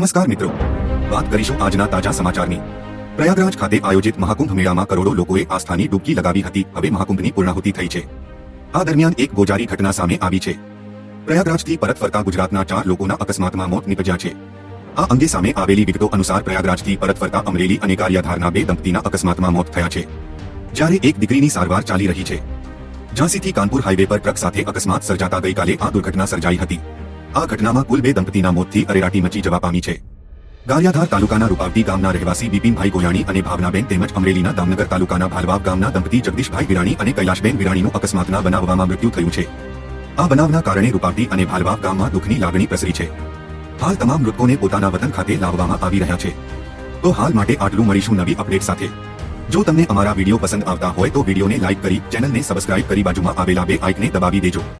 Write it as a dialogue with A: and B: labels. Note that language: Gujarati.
A: નમસ્કાર મિત્રો. વાત કરીશું આજના તાજા સમાચારની. પ્રયાગરાજ ખાતે આયોજિત મહાકુંભ મેળામાં કરોડો લોકોએ આસ્થાની ડૂબકી લગાવી હતી. હવે મહાકુંભની પૂર્ણાહુતિ થઈ છે. આ દરમિયાન એક ગોજારી ઘટના સામે આવી છે. પ્રયાગરાજથી પરત ફરતા ગુજરાતના ચાર લોકોના અકસ્માતમાં મોત નીપજ્યા છે. આ અંગે સામે આવેલી વિગતો અનુસાર પ્રયાગરાજથી પરત ફરતા અમરેલી અને કાર્યાધારના બે દંપતીના અકસ્માતમાં મોત થયા છે. જ્યારે એક દીકરીની સારવાર ચાલી રહી છે. ઝાંસીથી કાનપુર હાઈવે પર ટ્રક સાથે અકસ્માત સર્જાતા ગઈકાલે આ દુર્ઘટના સર્જાઈ હતી. આ ઘટનામાં કુલ બે દંપતીના મોતથી અરેરાટી મચી જવા પામી છે. ગારિયાધાર તાલુકાના રૂપાવટી ગામના રહેવાસી બિપિનભાઈ ગોયાણી અને ભાવનાબેન તેમજ અમરેલીના દામનગર તાલુકાના ભાલવાવ ગામના દંપતી જગદીશભાઈ વિરાણી અને કૈલાશબેન વિરાણીનું અકસ્માતના બનાવવામાં મૃત્યુ થયું છે. આ બનાવના કારણે રૂપાવટી અને ભાલવાવ ગામમાં દુઃખની લાગણી પ્રસરી છે. હાલ તમામ મૃતકોને પોતાના વતન ખાતે લાવવામાં આવી રહ્યા છે. તો હાલ માટે આટલું મળીશું નવી અપડેટ સાથે. જો તમને અમારા વીડિયો પસંદ આવતા હોય તો વિડીયોને લાઇક કરી, ચેનલને સબસ્ક્રાઇબ કરી બાજુમાં આવેલા બે આઇકને દબાવી દેજો.